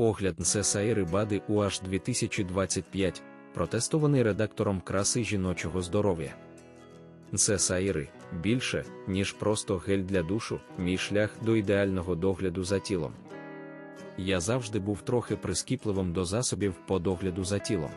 Огляд Нсесаїри Бади UH 2025, протестований редактором краси жіночого здоров'я. Нсесаїри більше, ніж просто гель для душу, мій шлях до ідеального догляду за тілом. Я завжди був трохи прискіпливим до засобів по догляду за тілом.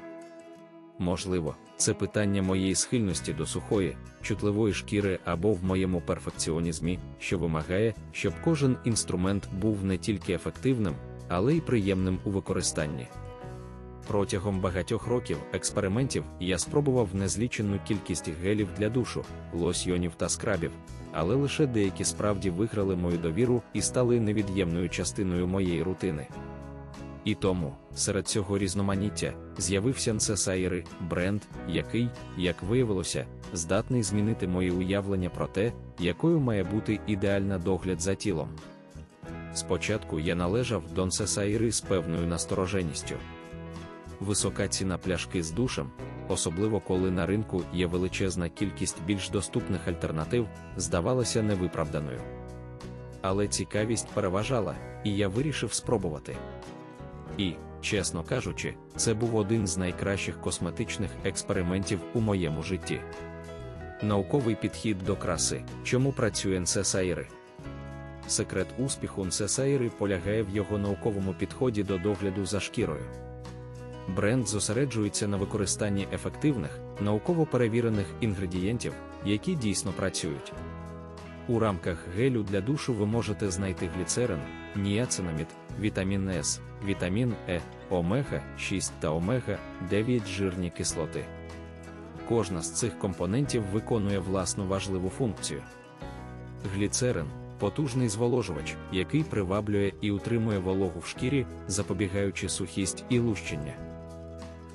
Можливо, це питання моєї схильності до сухої, чутливої шкіри або в моєму перфекціонізмі, що вимагає, щоб кожен інструмент був не тільки ефективним, але й приємним у використанні. Протягом багатьох років експериментів я спробував незлічену кількість гелів для душу, лосьйонів та скрабів, але лише деякі справді виграли мою довіру і стали невід'ємною частиною моєї рутини. І тому, серед цього різноманіття, з'явився Нсесаїри, бренд, який, як виявилося, здатний змінити моє уявлення про те, якою має бути ідеальна догляд за тілом. Спочатку я належав до Нсесаїри з певною настороженістю. Висока ціна пляшки з душем, особливо коли на ринку є величезна кількість більш доступних альтернатив, здавалася невиправданою. Але цікавість переважала, і я вирішив спробувати. І, чесно кажучи, це був один з найкращих косметичних експериментів у моєму житті. Науковий підхід до краси, чому працює Нсесаїри. Секрет успіху Нсесаїри полягає в його науковому підході до догляду за шкірою. Бренд зосереджується на використанні ефективних, науково перевірених інгредієнтів, які дійсно працюють. У рамках гелю для душу ви можете знайти гліцерин, ніацинамід, вітамін С, вітамін Е, омега 6 та омега 9 жирні кислоти. Кожна з цих компонентів виконує власну важливу функцію. Гліцерин потужний зволожувач, який приваблює і утримує вологу в шкірі, запобігаючи сухість і лущення.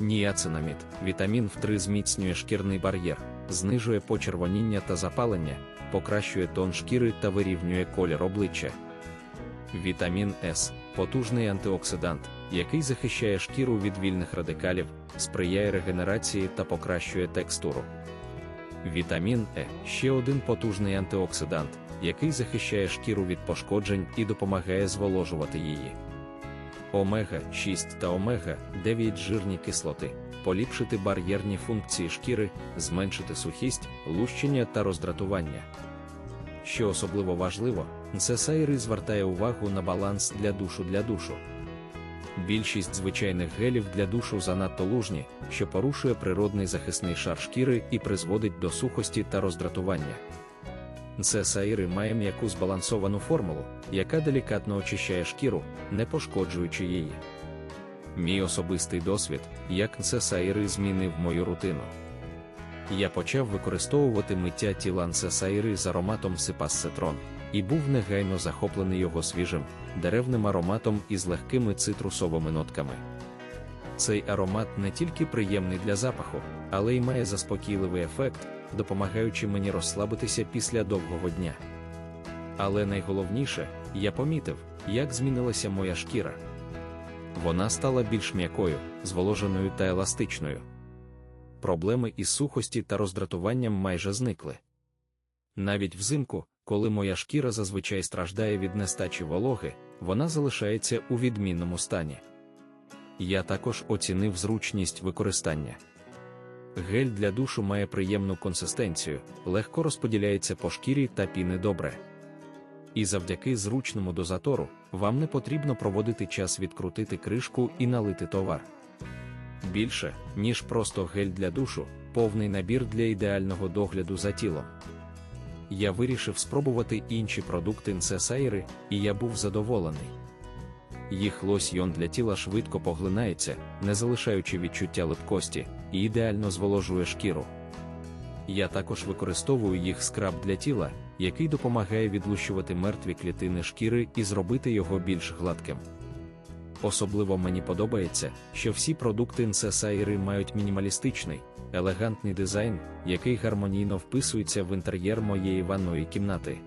Ніацинамід, вітамін В3 зміцнює шкірний бар'єр, знижує почервоніння та запалення, покращує тон шкіри та вирівнює колір обличчя. Вітамін С потужний антиоксидант, який захищає шкіру від вільних радикалів, сприяє регенерації та покращує текстуру. Вітамін Е ще один потужний антиоксидант, який захищає шкіру від пошкоджень і допомагає зволожувати її. Омега 6 та омега 9 жирні кислоти, поліпшити бар'єрні функції шкіри, зменшити сухість, лущення та роздратування. Що особливо важливо, Нсесайри звертає увагу на баланс для душу для душу. Більшість звичайних гелів для душу занадто лужні, що порушує природний захисний шар шкіри і призводить до сухості та роздратування. Нсесаїри має м'яку збалансовану формулу, яка делікатно очищає шкіру, не пошкоджуючи її. Мій особистий досвід, як Нсесаїри змінив мою рутину. Я почав використовувати миття тіла Нсесаїри з ароматом сипас-ситрон, і був негайно захоплений його свіжим, деревним ароматом із легкими цитрусовими нотками. Цей аромат не тільки приємний для запаху, але й має заспокійливий ефект, допомагаючи мені розслабитися після довгого дня. Але найголовніше, я помітив, як змінилася моя шкіра. Вона стала більш м'якою, зволоженою та еластичною. Проблеми із сухості та роздратуванням майже зникли. Навіть взимку, коли моя шкіра зазвичай страждає від нестачі вологи, вона залишається у відмінному стані. Я також оцінив зручність використання. Гель для душу має приємну консистенцію, легко розподіляється по шкірі та піни добре. І завдяки зручному дозатору вам не потрібно проводити час відкрутити кришку і налити товар. Більше, ніж просто гель для душу, повний набір для ідеального догляду за тілом. Я вирішив спробувати інші продукти Нсесайри, і я був задоволений. Їх лосьйон для тіла швидко поглинається, не залишаючи відчуття липкості, і ідеально зволожує шкіру. Я також використовую їх скраб для тіла, який допомагає відлущувати мертві клітини шкіри і зробити його більш гладким. Особливо мені подобається, що всі продукти Нсесайри мають мінімалістичний, елегантний дизайн, який гармонійно вписується в інтер'єр моєї ванної кімнати.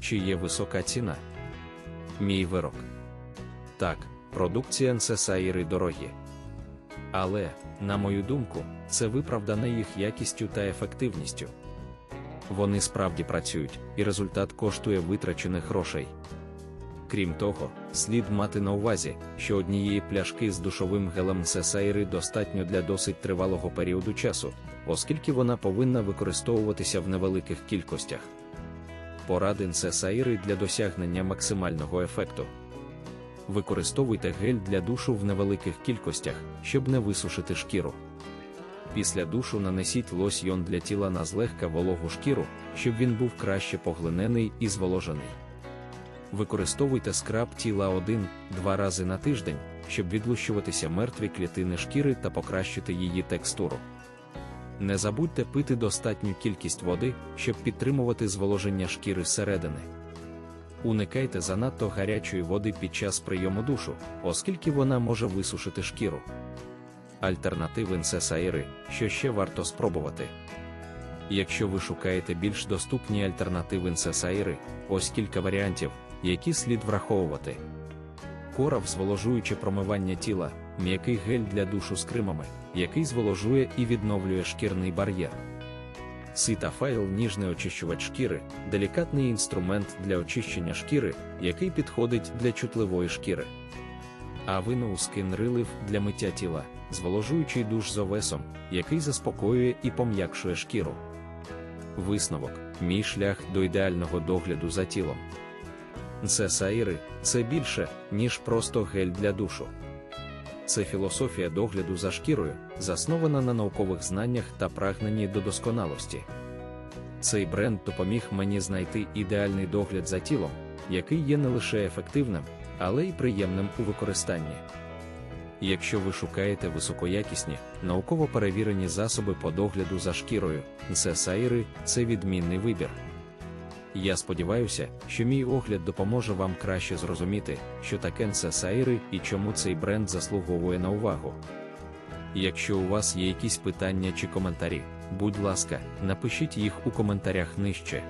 Чи є висока ціна? Мій вирок. Так, продукція Нсесайри дорогі. Але, на мою думку, це виправдане їх якістю та ефективністю. Вони справді працюють, і результат коштує витрачених грошей. Крім того, слід мати на увазі, що однієї пляшки з душовим гелем Сесайри достатньо для досить тривалого періоду часу, оскільки вона повинна використовуватися в невеликих кількостях. Поради Сесайри для досягнення максимального ефекту. Використовуйте гель для душу в невеликих кількостях, щоб не висушити шкіру. Після душу нанесіть лосьйон для тіла на злегка вологу шкіру, щоб він був краще поглинений і зволожений. Використовуйте скраб тіла 1-2 рази на тиждень, щоб відлущуватися мертві клітини шкіри та покращити її текстуру. Не забудьте пити достатню кількість води, щоб підтримувати зволоження шкіри зсередини. Уникайте занадто гарячої води під час прийому душу, оскільки вона може висушити шкіру. Альтернативи Нсесаїри, що ще варто спробувати. Якщо ви шукаєте більш доступні альтернативи Нсесаїри, ось кілька варіантів, які слід враховувати. Корав зволожуюче промивання тіла, м'який гель для душу з кримами, який зволожує і відновлює шкірний бар'єр. Ситафайл ніжний очищувач шкіри, делікатний інструмент для очищення шкіри, який підходить для чутливої шкіри. Авиноу Skin Relief для миття тіла, зволожуючий душ з овесом, який заспокоює і пом'якшує шкіру. Висновок мій шлях до ідеального догляду за тілом. Це саїри це більше, ніж просто гель для душу. Це філософія догляду за шкірою, заснована на наукових знаннях та прагненні до досконалості. Цей бренд допоміг мені знайти ідеальний догляд за тілом, який є не лише ефективним, але й приємним у використанні. Якщо ви шукаєте високоякісні, науково перевірені засоби по догляду за шкірою, це Саїри це відмінний вибір. Я сподіваюся, що мій огляд допоможе вам краще зрозуміти, що таке це Саїри і чому цей бренд заслуговує на увагу. Якщо у вас є якісь питання чи коментарі, будь ласка, напишіть їх у коментарях нижче.